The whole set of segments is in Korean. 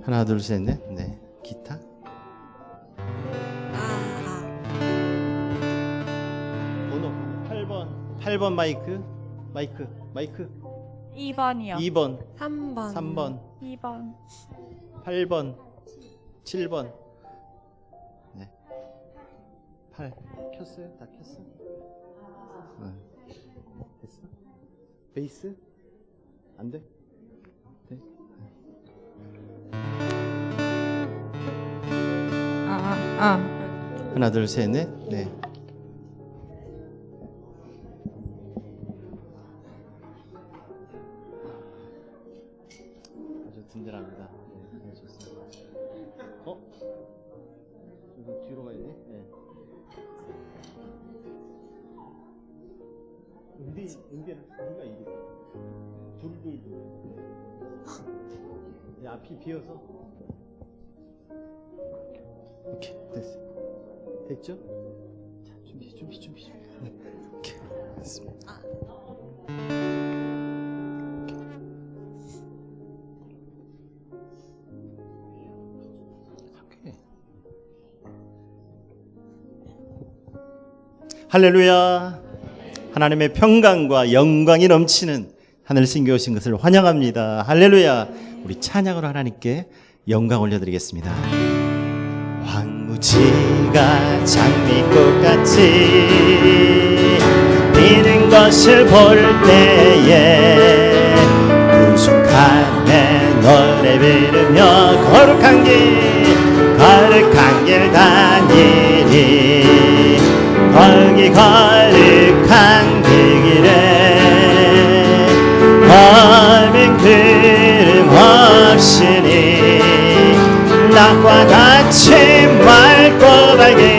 하나 둘 셋 넷. 네. 기타. 번호 8번. 8번 마이크. 마이크. 마이크. 2번이요. 2번. 3번. 3번. 2번. 8번. 7번. 네. 8. 켰어요? 다 켰어? 어. 됐어? 베이스? 안 돼? 돼? 아, 아. 하나 둘 셋 넷. 네. 아주 든든합니다. 네, 네, 좋습니다. 어? 이거 뒤로 가야 돼? 네. 은비, 은비는 우리가 이기다. 둘둘둘. 네, 앞이 비어서. 오케이, 됐어. 됐죠? 자, 준비, 준비, 준비, 준비. 오케이, 됐습니다. 오케이. 할렐루야. 하나님의 평강과 영광이 넘치는 하늘 신겨 오신 것을 환영합니다. 할렐루야. 우리 찬양으로 하나님께 영광 올려드리겠습니다. 황무지가 장미꽃 같이 피는 것을 볼 때에 우숙한 내 노래 부르며 거룩한 길 거룩한 길 다니리 거기 거룩한 그 길에 범인 그름 없으니 낮과 같이 맑고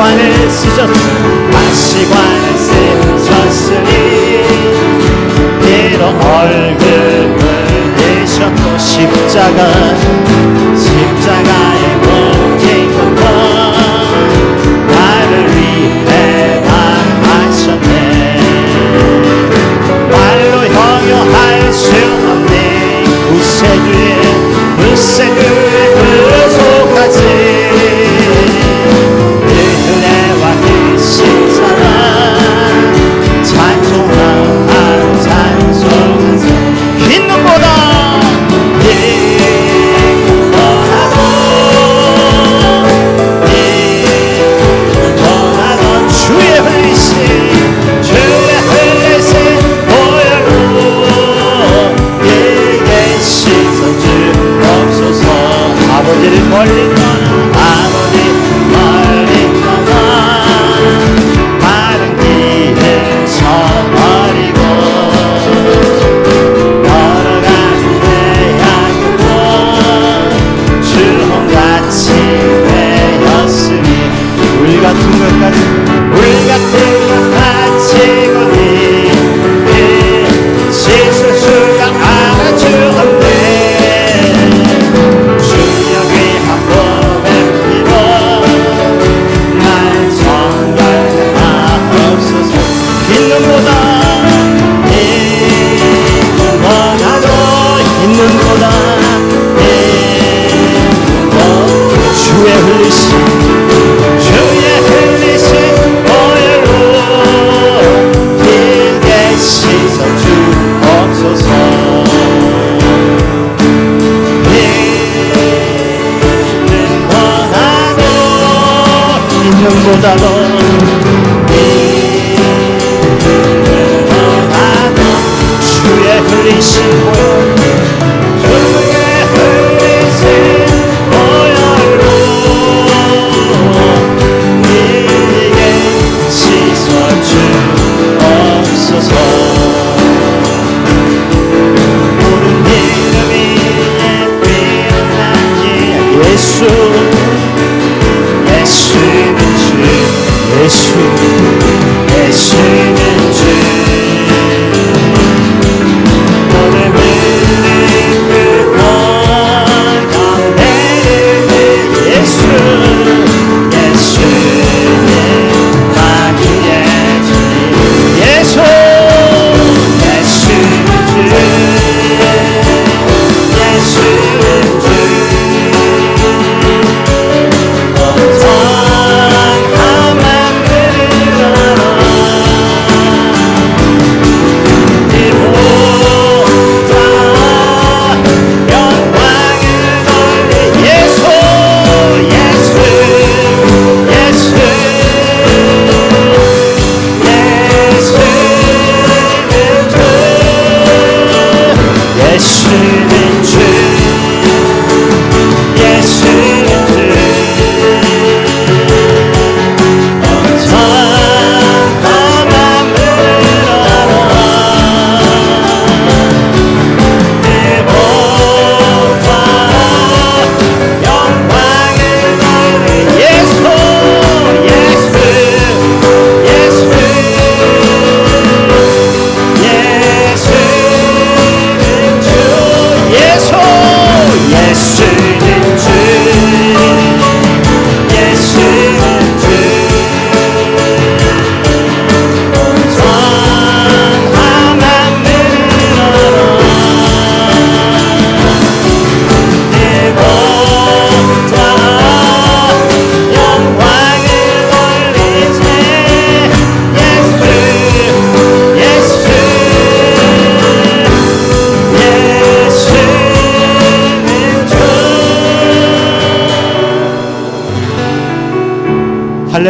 시간을 쓰셨으니 한 아, 시간을 쓰셨으니 이런 얼굴을 내셨고 십자가 십자가에 못힌 것과 나를 위해 당하셨네. 말로 형용할 수 없는 구세주의 구세주.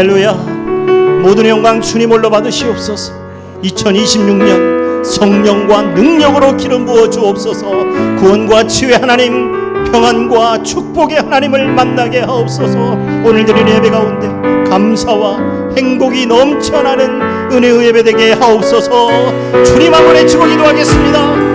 할렐루야. 모든 영광 주님 홀로 받으시옵소서. 2026년 성령과 능력으로 기름 부어 주옵소서. 구원과 치유의 하나님, 평안과 축복의 하나님을 만나게 하옵소서. 오늘 드린 예배 가운데 감사와 행복이 넘쳐나는 은혜의 예배 되게 하옵소서. 주님 한번 외치고 기도하겠습니다.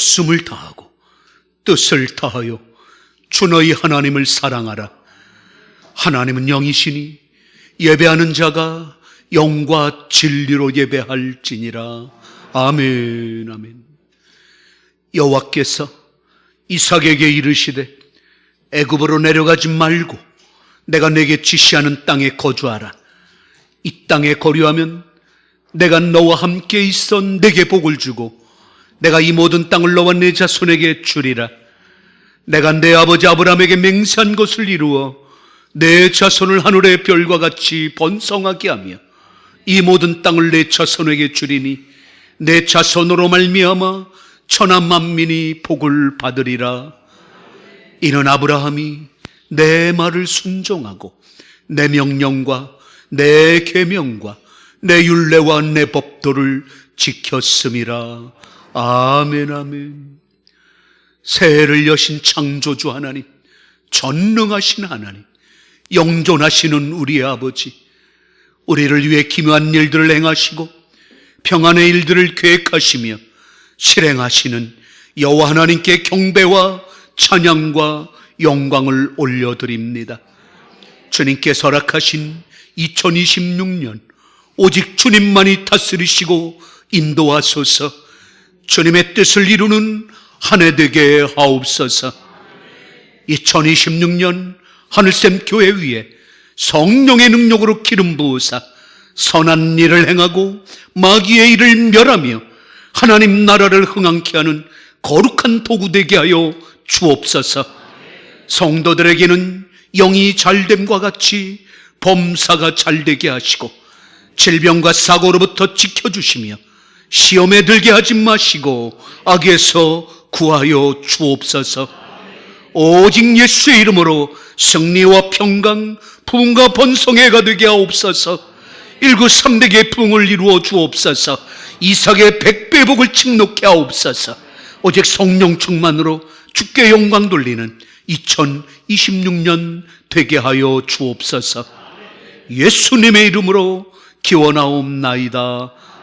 목숨을 다하고 뜻을 다하여 주 너희 하나님을 사랑하라. 하나님은 영이시니 예배하는 자가 영과 진리로 예배할지니라. 아멘 아멘. 여호와께서 이삭에게 이르시되 애굽으로 내려가지 말고 내가 내게 지시하는 땅에 거주하라. 이 땅에 거류하면 내가 너와 함께 있어 내게 복을 주고 내가 이 모든 땅을 너와 내 자손에게 주리라. 내가 내 아버지 아브라함에게 맹세한 것을 이루어 내 자손을 하늘의 별과 같이 번성하게 하며 이 모든 땅을 내 자손에게 주리니 내 자손으로 말미암아 천하 만민이 복을 받으리라. 이는 아브라함이 내 말을 순종하고 내 명령과 내 계명과 내 율례와 내 법도를 지켰음이라. 아멘 아멘. 새해를 여신 창조주 하나님, 전능하신 하나님, 영존하시는 우리의 아버지, 우리를 위해 기묘한 일들을 행하시고 평안의 일들을 계획하시며 실행하시는 여호와 하나님께 경배와 찬양과 영광을 올려드립니다. 주님께서 허락하신 2026년 오직 주님만이 다스리시고 인도하소서 주님의 뜻을 이루는 한 해 되게 하옵소서 2026년 하늘샘 교회 위에 성령의 능력으로 기름 부으사 선한 일을 행하고 마귀의 일을 멸하며 하나님 나라를 흥왕케 하는 거룩한 도구 되게 하여 주옵소서. 성도들에게는 영이 잘됨과 같이 범사가 잘되게 하시고 질병과 사고로부터 지켜주시며 시험에 들게 하지 마시고 악에서 구하여 주옵소서. 오직 예수의 이름으로 승리와 평강, 부흥과 번성회가 되게 하옵소서. 일구 삼백의 부흥을 이루어 주옵소서. 이삭의 백배복을 직록해 하옵소서. 오직 성령 충만으로 주께 영광 돌리는 2026년 되게 하여 주옵소서. 예수님의 이름으로 기원하옵나이다.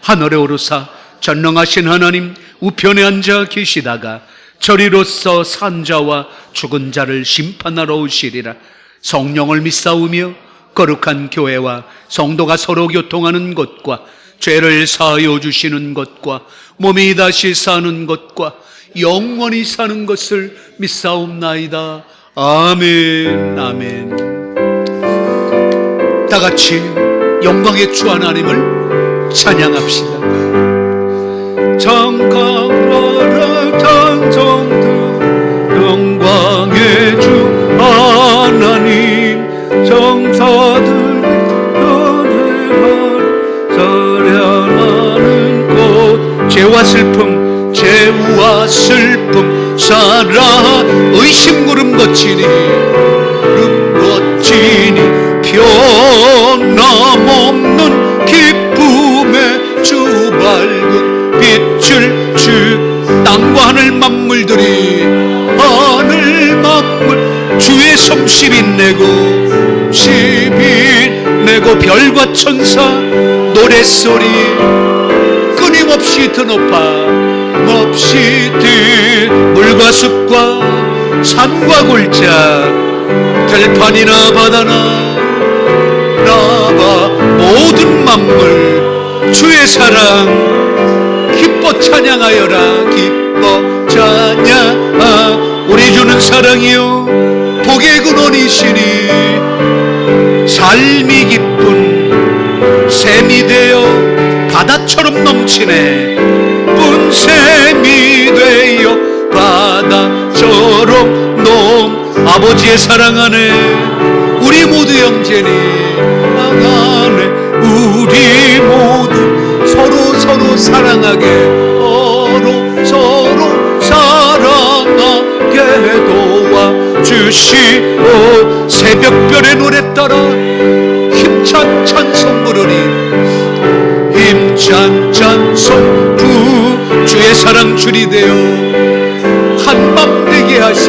하늘에 오르사 전능하신 하나님 우편에 앉아 계시다가 저리로서 산자와 죽은 자를 심판하러 오시리라. 성령을 믿사오며 거룩한 교회와 성도가 서로 교통하는 것과 죄를 사하여 주시는 것과 몸이 다시 사는 것과 영원히 사는 것을 믿사옵나이다. 아멘 아멘. 다 같이 영광의 주 하나님을 찬양합시다. 장강나라 찬송들 영광의 주 하나님 정사들 죄와 슬픔 죄와 슬픔 살아 의심 구름 거치니 만물들이 하늘 만물 주의 솜씨 빛내고 시빛 내고 별과 천사 노랫소리 끊임없이 드높아 몹시 드 물과 숲과 산과 골짜 들판이나 바다나 나와 모든 만물 주의 사랑 기뻐 찬양하여라. 기뻐 찬양 우리 주는 사랑이요. 복의 근원이시니 삶이 기쁜 샘이 되어 바다처럼 넘치네. 뿐샘이 되어 바다처럼 넘. 아버지의 사랑 안에 우리 모두 형제니 안에 우리 모두 서로 서로 사랑하게 주시오. 새벽별의 노래 따라 힘찬 찬송 부르니. 힘찬 찬송 부 주의 사랑 줄이 되어 한밤 되게 하신